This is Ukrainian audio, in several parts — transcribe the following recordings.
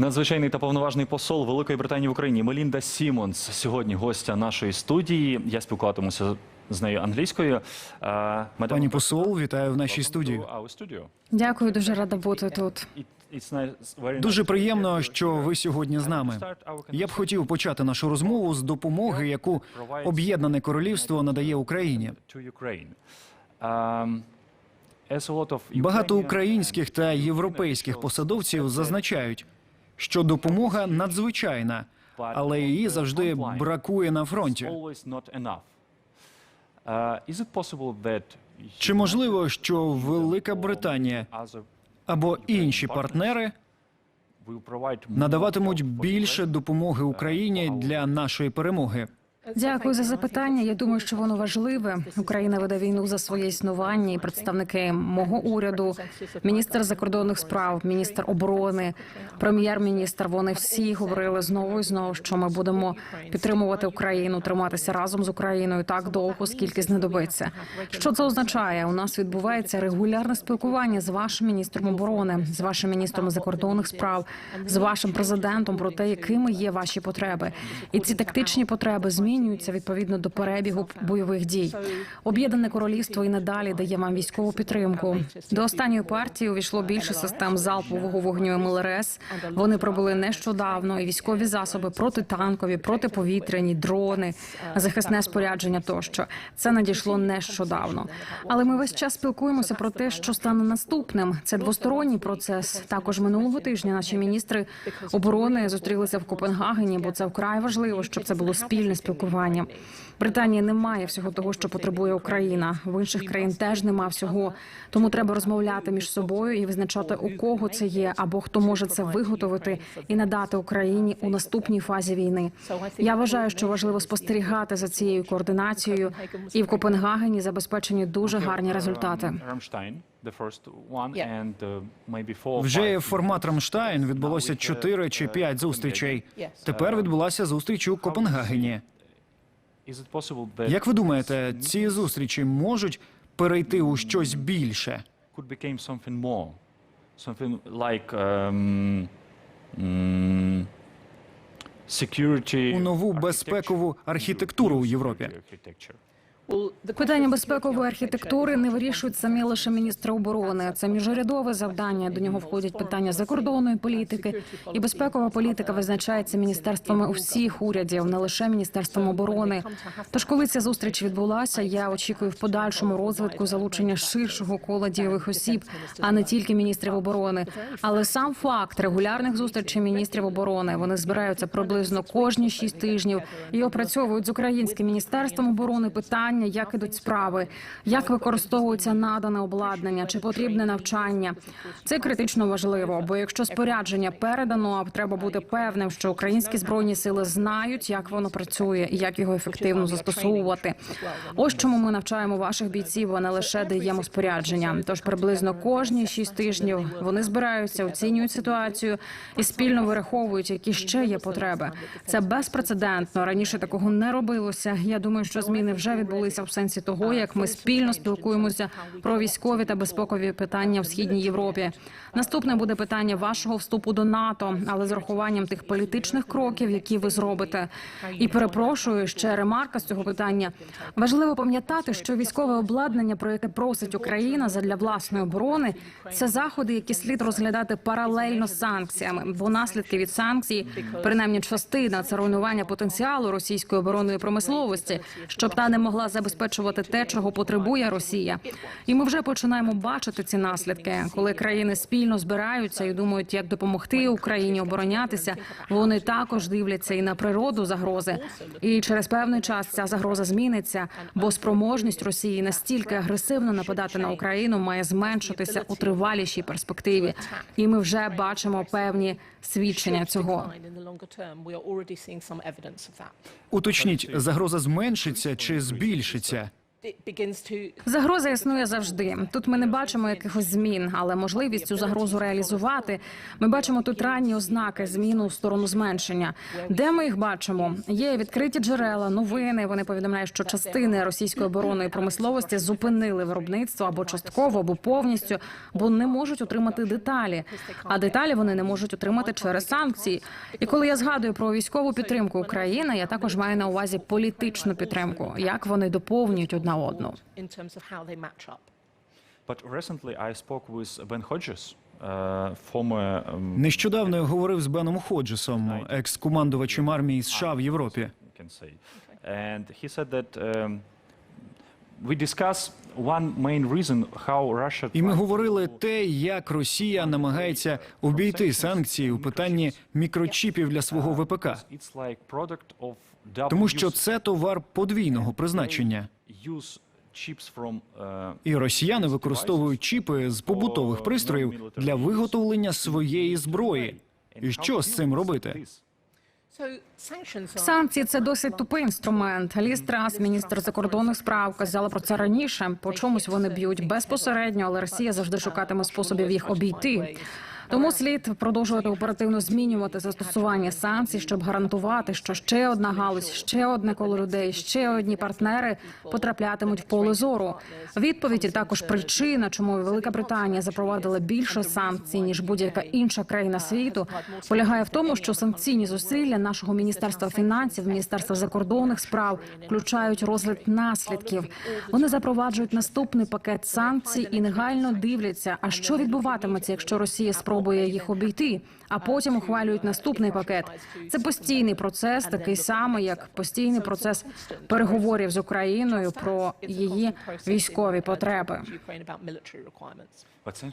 Надзвичайний та повноважний посол Великої Британії в Україні Мелінда Сімонс сьогодні гостя нашої студії. Я спілкуватимуся з нею англійською. Е, Пані посол, вітаю в нашій студії. Дякую, дуже рада бути тут. Дуже приємно, що ви сьогодні з нами. Я б хотів почати нашу розмову з допомоги, яку Об'єднане Королівство надає Україні. Um, Багато українських та європейських посадовців зазначають, що допомога надзвичайна, але її завжди бракує на фронті. that Чи можливо, що Велика Британія або інші партнери надаватимуть більше допомоги Україні для нашої перемоги? Дякую за запитання. Я думаю, що воно важливе. Україна веде війну за своє існування, і представники мого уряду, міністр закордонних справ, міністр оборони, прем'єр-міністр. Вони всі говорили знову і знову, що ми будемо підтримувати Україну, триматися разом з Україною так довго, скільки знадобиться. Що це означає? У нас відбувається регулярне спілкування з вашим міністром оборони, з вашим міністром закордонних справ, з вашим президентом про те, якими є ваші потреби, і ці тактичні потреби змінюються відповідно до перебігу бойових дій. Об'єднане королівство і надалі дає вам військову підтримку. До останньої партії увійшло більше систем залпового вогню МЛРС. Вони пробули нещодавно і військові засоби протитанкові, протиповітряні, дрони, захисне спорядження тощо. Це надійшло нещодавно. Але ми весь час спілкуємося про те, що стане наступним. Це двосторонній процес. Також минулого тижня наші міністри оборони зустрілися в Копенгагені, бо це вкрай важливо, щоб це було спільне спілкування. Британія не має всього того, що потребує Україна. В інших країн теж нема всього. Тому треба розмовляти між собою і визначати, у кого це є, або хто може це виготовити і надати Україні у наступній фазі війни. Я вважаю, що важливо спостерігати за цією координацією, і в Копенгагені забезпечені дуже гарні результати. Uh, Вже формат Рамштайн відбулося чотири чи п'ять зустрічей. Тепер відбулася зустріч у Копенгагені. Is it possible that Як ви думаєте, ці зустрічі можуть перейти у щось більше? security У нову безпекову архітектуру у Європі. Питання безпекової архітектури не вирішують самі лише міністри оборони. Це міжурядове завдання. До нього входять питання закордонної політики, і безпекова політика визначається міністерствами усіх урядів, не лише міністерством оборони. Тож, коли ця зустріч відбулася, я очікую в подальшому розвитку залучення ширшого кола дійових осіб, а не тільки міністрів оборони. Але сам факт регулярних зустрічей міністрів оборони вони збираються приблизно кожні шість тижнів і опрацьовують з українським міністерством оборони питання, як ідуть справи, як використовується надане обладнання, чи потрібне навчання. Це критично важливо, бо якщо спорядження передано, треба бути певним, що українські збройні сили знають, як воно працює і як його ефективно застосовувати. Ось чому ми навчаємо ваших бійців, а не лише даємо спорядження. Тож приблизно кожні шість тижнів вони збираються, оцінюють ситуацію і спільно вираховують, які ще є потреби. Це безпрецедентно. Раніше такого не робилося. Я думаю, що зміни вже відбулися в сенсі того, як ми спільно спілкуємося про військові та безпекові питання в східній Європі. Наступне буде питання вашого вступу до НАТО, але з урахуванням тих політичних кроків, які ви зробите. І перепрошую ще ремарка з цього питання. Важливо пам'ятати, що військове обладнання, про яке просить Україна задля власної оборони, це заходи, які слід розглядати паралельно з санкціями. Бо наслідки від санкцій, принаймні частина, це руйнування потенціалу російської оборонної промисловості, щоб та не могла забезпечувати те, чого потребує Росія. І ми вже починаємо бачити ці наслідки, коли країни спільно збираються і думають, як допомогти Україні оборонятися. Вони також дивляться і на природу загрози. І через певний час ця загроза зміниться, бо спроможність Росії настільки агресивно нападати на Україну має зменшитися у тривалішій перспективі. І ми вже бачимо певні свідчення цього. Уточніть, загроза зменшиться чи збільшиться? Загроза існує завжди. Тут ми не бачимо якихось змін, але можливість цю загрозу реалізувати. Ми бачимо тут ранні ознаки зміну в сторону зменшення. Де ми їх бачимо? Є відкриті джерела, новини. Вони повідомляють, що частини російської оборонної промисловості зупинили виробництво або частково, або повністю, бо не можуть отримати деталі. А деталі вони не можуть отримати через санкції. І коли я згадую про військову підтримку України, я також маю на увазі політичну підтримку, як вони доповнюють одна одну. uh, former um, Нещодавно я говорив з Беном Ходжесом, екс-командувачем армії США в Європі. you can say. And he said that um, we discuss one main reason how Russia І ми говорили те, як Росія намагається обійти санкції у питанні мікрочіпів для свого ВПК, тому що це товар подвійного призначення. І росіяни використовують чіпи з побутових пристроїв для виготовлення своєї зброї. І що з цим робити? Санкції це досить тупий інструмент. Ліз Трас, міністр закордонних справ, казала про це раніше. По чомусь вони б'ють безпосередньо, але Росія завжди шукатиме способів їх обійти. Тому слід продовжувати оперативно змінювати застосування санкцій, щоб гарантувати, що ще одна галузь, ще одне коло людей, ще одні партнери потраплятимуть в поле зору. Відповіді також причина, чому Велика Британія запровадила більше санкцій ніж будь-яка інша країна світу, полягає в тому, що санкційні зусилля нашого міністерства фінансів, міністерства закордонних справ включають розгляд наслідків. Вони запроваджують наступний пакет санкцій і негайно дивляться, а що відбуватиметься, якщо Росія спробує їх обійти, а потім ухвалюють наступний пакет. Це постійний процес, такий самий, як постійний процес переговорів з Україною про її військові потреби.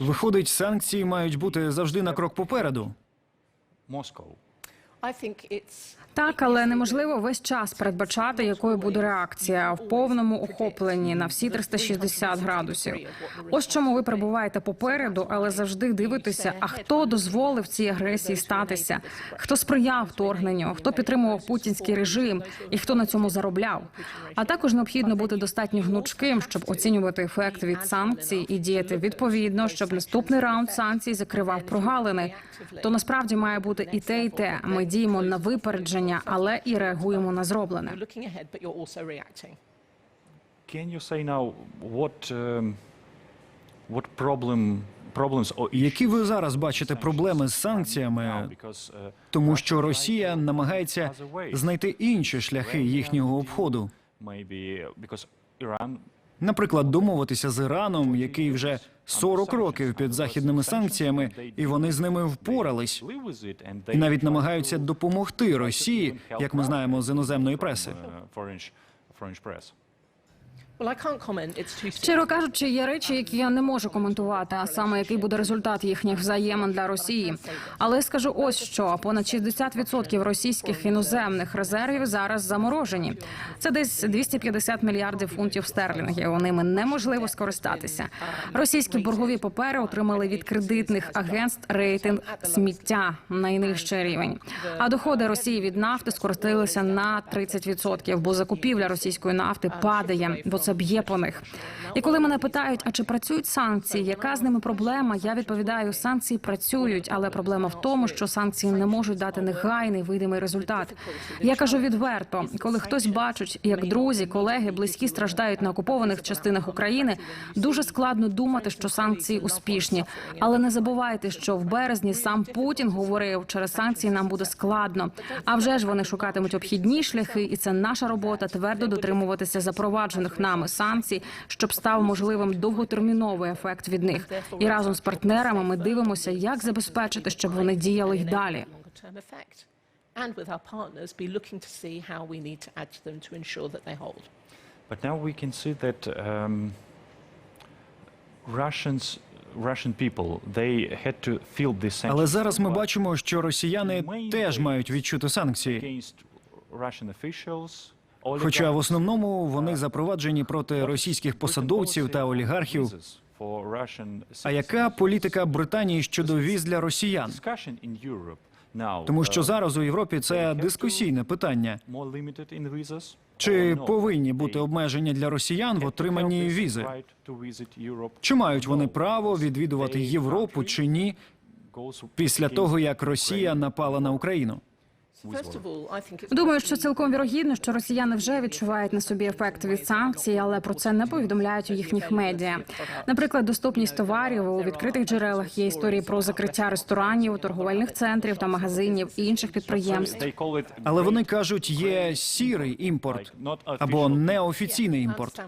Виходить, санкції мають бути завжди на крок попереду. Так, але неможливо весь час передбачати, якою буде реакція в повному охопленні на всі 360 градусів. Ось чому ви перебуваєте попереду, але завжди дивитеся, а хто дозволив цій агресії статися, хто сприяв вторгненню, хто підтримував путінський режим і хто на цьому заробляв. А також необхідно бути достатньо гнучким, щоб оцінювати ефект від санкцій і діяти відповідно, щоб наступний раунд санкцій закривав прогалини. То насправді має бути і те, і те. Ми діємо на випередження, але і реагуємо на зроблене. Can you say now what um, what problem Які ви зараз бачите проблеми з санкціями, uh, тому що Росія намагається знайти інші шляхи їхнього обходу. Наприклад, домовитися з Іраном, який вже 40 років під західними санкціями, і вони з ними впорались. І навіть намагаються допомогти Росії, як ми знаємо з іноземної преси. Щиро кажучи, є речі, які я не можу коментувати, а саме який буде результат їхніх взаємин для Росії. Але скажу ось що понад 60% російських іноземних резервів зараз заморожені. Це десь 250 мільярдів фунтів стерлінгів. Ними неможливо скористатися. Російські боргові папери отримали від кредитних агентств рейтинг сміття найнижчий рівень. А доходи Росії від нафти скоротилися на 30%, бо закупівля російської нафти падає, бо це б'є по них. І коли мене питають, а чи працюють санкції, яка з ними проблема? Я відповідаю, санкції працюють, але проблема в тому, що санкції не можуть дати негайний видимий результат. Я кажу відверто, коли хтось бачить, як друзі, колеги, близькі страждають на окупованих частинах України, дуже складно думати, що санкції успішні. Але не забувайте, що в березні сам Путін говорив, через санкції нам буде складно. А вже ж вони шукатимуть обхідні шляхи, і це наша робота твердо дотримуватися запроваджених нами санкцій, щоб став можливим довготерміновий ефект від них. І разом з партнерами ми дивимося, як забезпечити, щоб вони діяли й далі. Longer term effect. And with our partners, be looking to see how we need to add to them to ensure that they hold. But now we can see that um, Russians, Але зараз ми бачимо, що росіяни теж мають відчути санкції. Хоча в основному вони запроваджені проти російських посадовців та олігархів. А яка політика Британії щодо віз для росіян? Тому що зараз у Європі це дискусійне питання. Чи повинні бути обмеження для росіян в отриманні візи? Чи мають вони право відвідувати Європу чи ні після того, як Росія напала на Україну? Думаю, що цілком вірогідно, що росіяни вже відчувають на собі ефект від санкцій, але про це не повідомляють у їхніх медіа. Наприклад, доступність товарів у відкритих джерелах є історії про закриття ресторанів, торговельних центрів та магазинів і інших підприємств. Але вони кажуть, є сірий імпорт або неофіційний імпорт.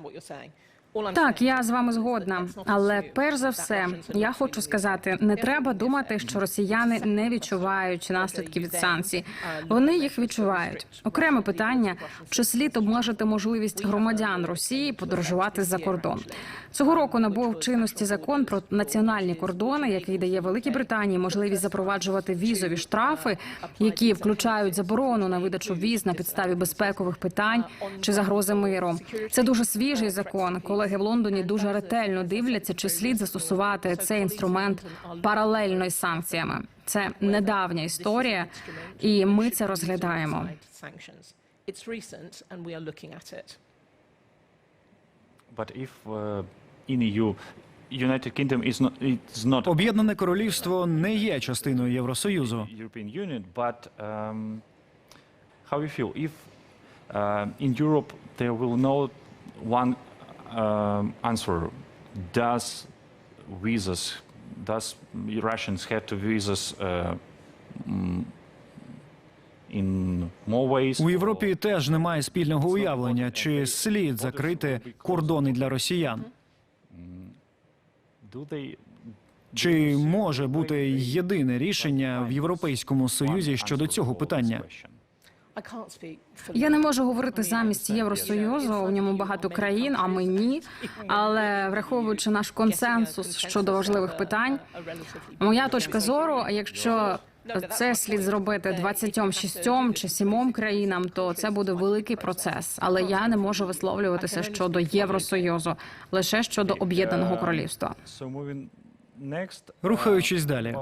Так, я з вами згодна. Але перш за все, я хочу сказати, не треба думати, що росіяни не відчувають наслідки від санкцій. Вони їх відчувають. Окреме питання: чи слід обмежити можливість громадян Росії подорожувати за кордон? Цього року набув чинності закон про національні кордони, який дає Великій Британії можливість запроваджувати візові штрафи, які включають заборону на видачу віз на підставі безпекових питань чи загрози миру. Це дуже свіжий закон. Колеги в Лондоні дуже ретельно дивляться, чи слід застосувати цей інструмент паралельно із санкціями. Це недавня історія, і ми це розглядаємо. But if uh, in EU, Об'єднане королівство не є частиною Євросоюзу. Um, how you feel if uh, in Europe there will no one um, answer? Does visas, does Russians have to visas uh, mm? У Європі теж немає спільного уявлення, чи слід закрити кордони для росіян. Чи може бути єдине рішення в Європейському Союзі щодо цього питання? I can't speak for Я не можу говорити замість Євросоюзу. У ньому багато країн, а ми ні. Але враховуючи наш консенсус щодо важливих питань, моя точка зору, якщо це слід зробити 26 чи 7 країнам, то це буде великий процес. Але я не можу висловлюватися щодо Євросоюзу, лише щодо об'єднаного королівства. Uh, Рухаючись далі.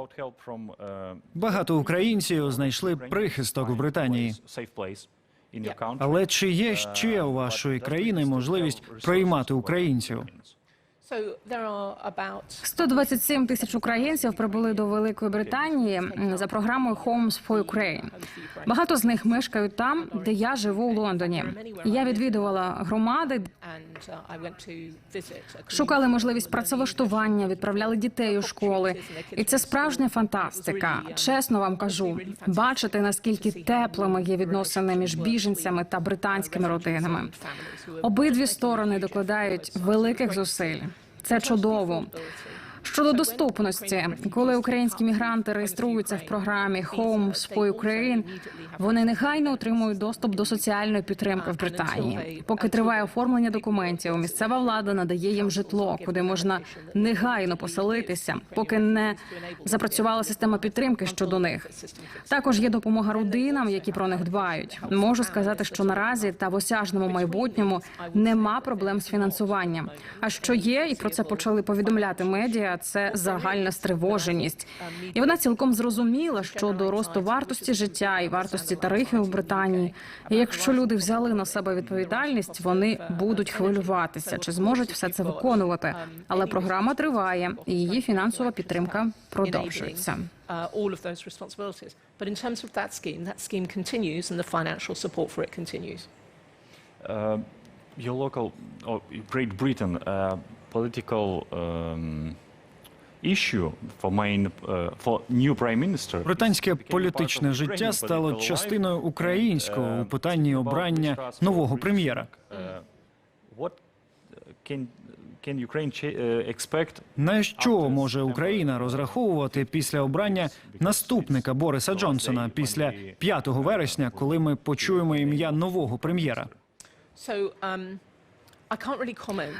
uh, Багато українців знайшли прихисток в Британії. Але чи є ще у вашої країни можливість приймати українців? 127 тисяч українців прибули до Великої Британії за програмою Homes for Ukraine. Багато з них мешкають там, де я живу у Лондоні. Я відвідувала громади, uh, шукали можливість працевлаштування, відправляли дітей у школи. І це справжня фантастика. Чесно вам кажу, бачити наскільки теплими є відносини між біженцями та британськими родинами. Обидві сторони докладають великих зусиль. Це чудово. Щодо доступності, коли українські мігранти реєструються в програмі Homes for Ukraine, вони негайно отримують доступ до соціальної підтримки в Британії. Поки триває оформлення документів, місцева влада надає їм житло, куди можна негайно поселитися, поки не запрацювала система підтримки щодо них. Також є допомога родинам, які про них дбають. Можу сказати, що наразі та в осяжному майбутньому нема проблем з фінансуванням. А що є, і про це почали повідомляти медіа. Це загальна стривоженість, і вона цілком зрозуміла щодо росту вартості життя і вартості тарифів в Британії. І якщо люди взяли на себе відповідальність, вони будуть хвилюватися, чи зможуть все це виконувати. Але програма триває, і її фінансова підтримка продовжується. uh, all of those responsibilities. But in terms of that scheme, that scheme continues and the financial support for it continues. Uh, your local, or Great Britain, uh, political um, Британське політичне життя стало частиною українського у питанні обрання нового прем'єра. Uh, what can can Ukraine cha- uh, expect На що може Україна розраховувати після обрання наступника Бориса Джонсона після 5 вересня, коли ми почуємо ім'я нового прем'єра?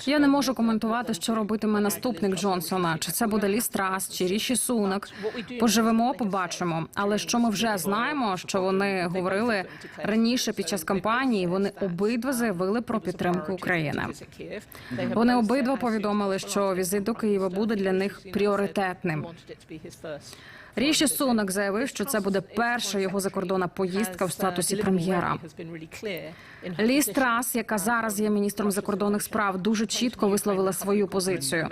Я не можу коментувати, що робитиме наступник Джонсона. Чи це буде Ліс Трас, чи Ріші Сунак. Поживемо, побачимо. Але що ми вже знаємо, що вони говорили раніше під час кампанії. Вони обидва заявили про підтримку України. Вони обидва повідомили, що візит до Києва буде для них пріоритетним. Ріші Сунак заявив, що це буде перша його закордонна поїздка в статусі прем'єра. Лі Страс, яка зараз є міністром закордонних справ, дуже чітко висловила свою позицію.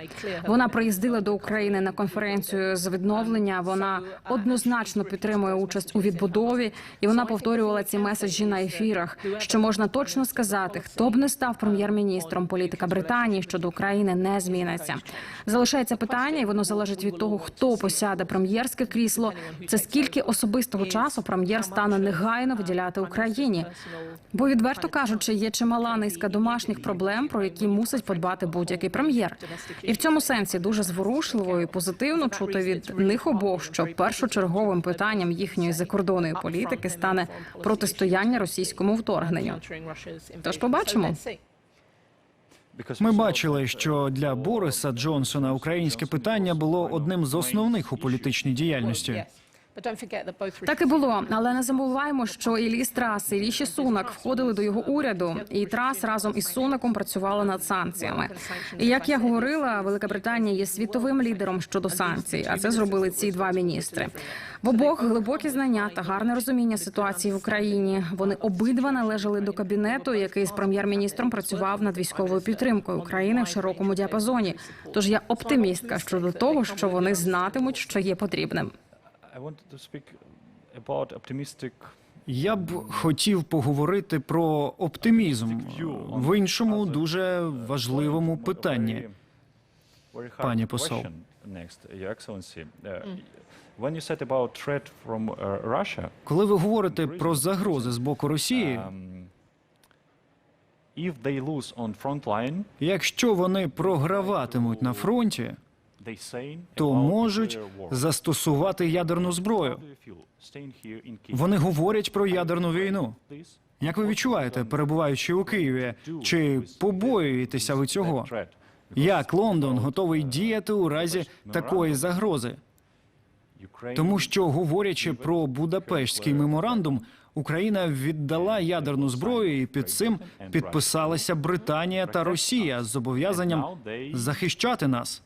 Вона приїздила до України на конференцію з відновлення. Вона однозначно підтримує участь у відбудові, і вона повторювала ці меседжі на ефірах. Що можна точно сказати, хто б не став прем'єр-міністром, політика Британії щодо України не зміниться. Залишається питання, і воно залежить від того, хто посяде прем'єрське крісло. Це скільки особистого часу прем'єр стане негайно виділяти Україні. Бо відверто кажучи, є чимала низка домашніх проблем, про які мусить подбати будь-який прем'єр. І в цьому сенсі дуже зворушливо і позитивно чути від них обох, що першочерговим питанням їхньої закордонної політики стане протистояння російському вторгненню. Тож побачимо. Ми бачили, що для Бориса Джонсона українське питання було одним з основних у політичній діяльності. Так і було, але не забуваємо, що і Лі Трас, і Ріші Сунак входили до його уряду, і Трас разом із Сунаком працювала над санкціями. І як я говорила, Велика Британія є світовим лідером щодо санкцій, а це зробили ці два міністри. В обох глибокі знання та гарне розуміння ситуації в Україні. Вони обидва належали до кабінету, який з прем'єр-міністром працював над військовою підтримкою України в широкому діапазоні. Тож я оптимістка щодо того, що вони знатимуть, що є потрібним. I want to speak about optimistic Я б хотів поговорити про оптимізм в іншому дуже важливому питанні. Пані посол. Uh, uh, Коли ви говорите про загрози з боку Росії, um, якщо вони програватимуть на фронті, то можуть застосувати ядерну зброю. Вони говорять про ядерну війну. Як ви відчуваєте, перебуваючи у Києві, чи побоюєтеся ви цього? Як Лондон готовий діяти у разі такої загрози? Тому що, говорячи про Будапештський меморандум, Україна віддала ядерну зброю, і під цим підписалися Британія та Росія з зобов'язанням захищати нас.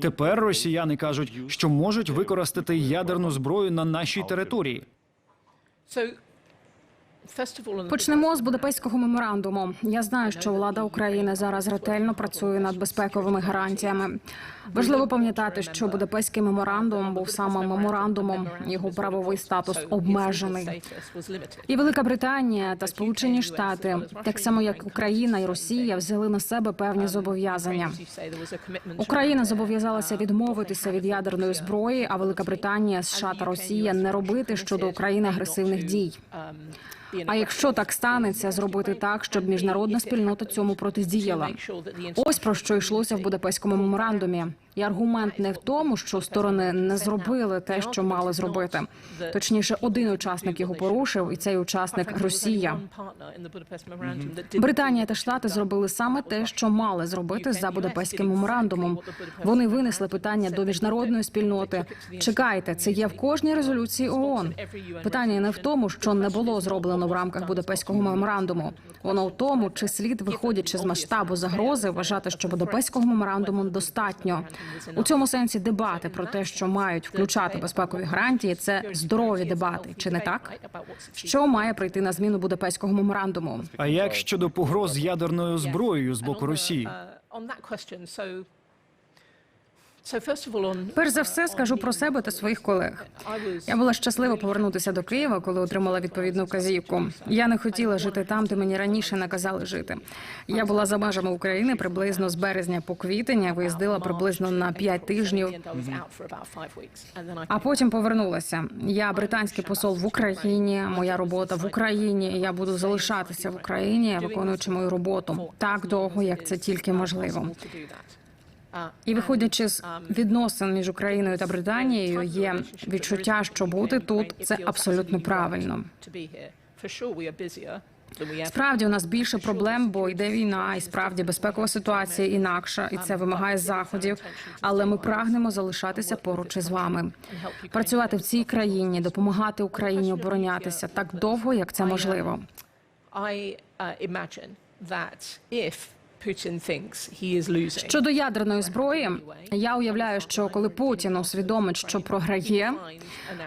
Тепер росіяни кажуть, що можуть використати ядерну зброю на нашій території. Почнемо з Будапештського меморандуму. Я знаю, що влада України зараз ретельно працює над безпековими гарантіями. Важливо пам'ятати, що Будапештський меморандум був саме меморандумом. Його правовий статус обмежений. І Велика Британія та Сполучені Штати, так само як Україна і Росія, взяли на себе певні зобов'язання. Україна зобов'язалася відмовитися від ядерної зброї, а Велика Британія, США та Росія не робити щодо України агресивних дій. А якщо так станеться, зробити так, щоб міжнародна спільнота цьому протидіяла. Ось про що йшлося в Будапештському меморандумі. І аргумент не в тому, що сторони не зробили те, що мали зробити. Точніше, один учасник його порушив, і цей учасник Росія. Британія та Штати зробили саме те, що мали зробити за Будапештським меморандумом. Вони винесли питання до міжнародної спільноти. Чекайте, це є в кожній резолюції ООН. Питання не в тому, що не було зроблено в рамках Будапештського меморандуму. Воно в тому, чи слід, виходячи з масштабу загрози, вважати, що Будапештського меморандуму достатньо. У цьому сенсі дебати про те, що мають включати безпекові гарантії, це здорові дебати, чи не так? Що має прийти на зміну Будапештського меморандуму? А як щодо погроз ядерною зброєю з боку Росії? Перш за все скажу про себе та своїх колег. Я була щаслива повернутися до Києва, коли отримала відповідну вказівку. Я не хотіла жити там, де мені раніше наказали жити. Я була за межами України приблизно з березня по квітень, виїздила приблизно на п'ять тижнів. А потім повернулася. Я британський посол в Україні. Моя робота в Україні. Я буду залишатися в Україні, виконуючи мою роботу так довго, як це тільки можливо. І виходячи з відносин між Україною та Британією, є відчуття, що бути тут це абсолютно правильно. Справді у нас більше проблем, бо йде війна, і справді безпекова ситуація інакша, і це вимагає заходів. Але ми прагнемо залишатися поруч із вами, працювати в цій країні, допомагати Україні оборонятися так довго, як це можливо. Щодо ядерної зброї, я уявляю, що коли Путін усвідомить, що програє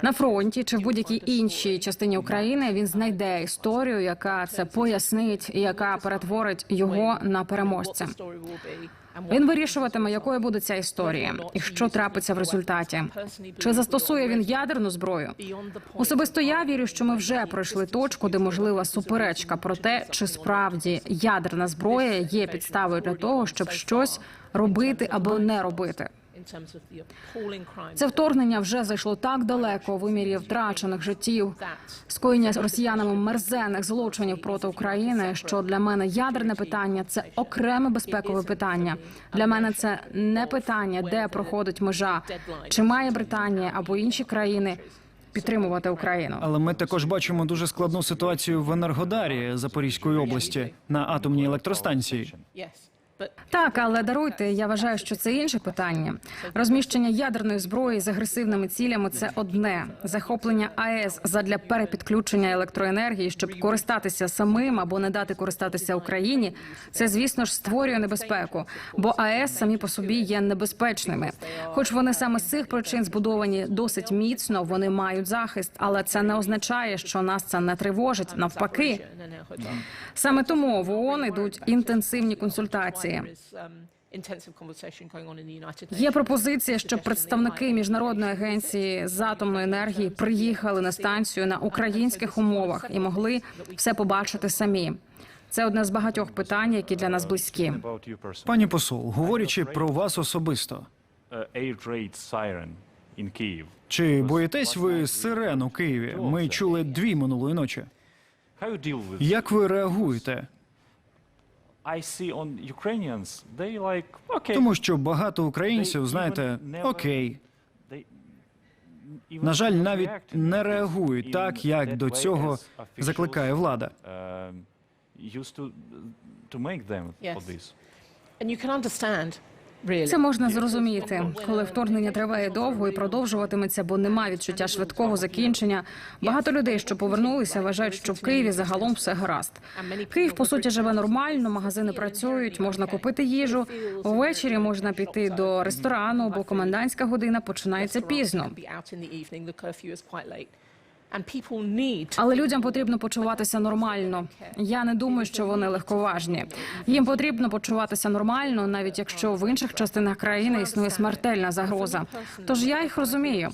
на фронті чи в будь-якій іншій частині України, він знайде історію, яка це пояснить і яка перетворить його на переможця. Він вирішуватиме, якою буде ця історія, і що трапиться в результаті. Чи застосує він ядерну зброю? Особисто я вірю, що ми вже пройшли точку, де можлива суперечка про те, чи справді ядерна зброя є підставою для того, щоб щось робити або не робити. Це вторгнення вже зайшло так далеко вимірі втрачених життів, скоєння росіянами мерзенних злочинів проти України. Що для мене ядерне питання це окреме безпекове питання. Для мене це не питання, де проходить межа, чи має Британія або інші країни підтримувати Україну. Але ми також бачимо дуже складну ситуацію в Енергодарі Запорізької області на атомній електростанції. Так, але даруйте, я вважаю, що це інше питання. Розміщення ядерної зброї з агресивними цілями це одне. Захоплення АЕС задля перепідключення електроенергії, щоб користатися самим або не дати користатися Україні. Це, звісно ж, створює небезпеку, бо АЕС самі по собі є небезпечними. Хоч вони саме з цих причин збудовані досить міцно, вони мають захист, але це не означає, що нас це не тривожить. Навпаки, саме тому в ООН йдуть інтенсивні консультації. Is, um, Є пропозиція, щоб представники міжнародної агенції з атомної енергії приїхали на станцію на українських умовах і могли все побачити самі. Це одне з багатьох питань, які для нас близькі. About. Пані посол, говорячи про вас особисто, чи боїтесь ви сирен у Києві? Ми чули дві минулої ночі. Як ви реагуєте? Тому що багато українців, знаєте, окей, на жаль, навіть не реагують так, як до цього закликає влада. um, Yes. And you can understand. Це можна зрозуміти, коли вторгнення триває довго і продовжуватиметься, бо нема відчуття швидкого закінчення. Багато людей, що повернулися, вважають, що в Києві загалом все гаразд. Київ по суті живе нормально, магазини працюють, можна купити їжу. Ввечері можна піти до ресторану, бо комендантська година починається пізно. Але людям потрібно почуватися нормально. Я не думаю, що вони легковажні. Їм потрібно почуватися нормально, навіть якщо в інших частинах країни існує смертельна загроза. Тож я їх розумію.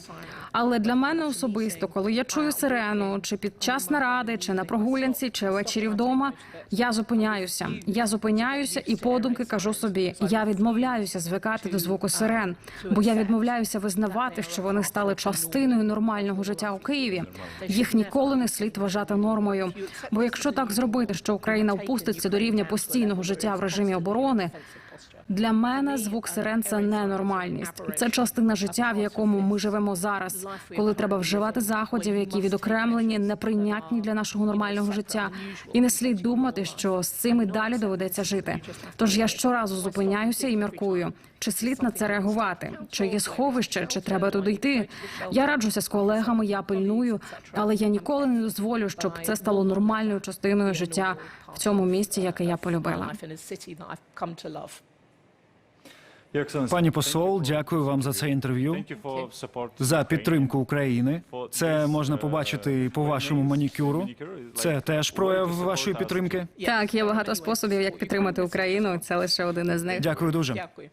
Але для мене особисто, коли я чую сирену, чи під час наради, чи на прогулянці, чи ввечері вдома, я зупиняюся. Я зупиняюся і подумки кажу собі: я відмовляюся звикати до звуку сирен, бо я відмовляюся визнавати, що вони стали частиною нормального життя у Києві. Їх ніколи не слід вважати нормою. Бо якщо так зробити, що Україна впуститься до рівня постійного життя в режимі оборони. Для мене звук сирен це ненормальність. Це частина життя, в якому ми живемо зараз, коли треба вживати заходів, які відокремлені, неприйнятні для нашого нормального життя. І не слід думати, що з цим і далі доведеться жити. Тож я щоразу зупиняюся і міркую, чи слід на це реагувати, чи є сховище, чи треба туди йти. Я раджуся з колегами, я пильную, але я ніколи не дозволю, щоб це стало нормальною частиною життя в цьому місті, яке я полюбила. Пані посол, дякую вам за це інтерв'ю. За підтримку України. Це можна побачити по вашому манікюру. Це теж прояв вашої підтримки. Так, є багато способів, як підтримати Україну. Це лише один із них. Дякую дуже. Дякую.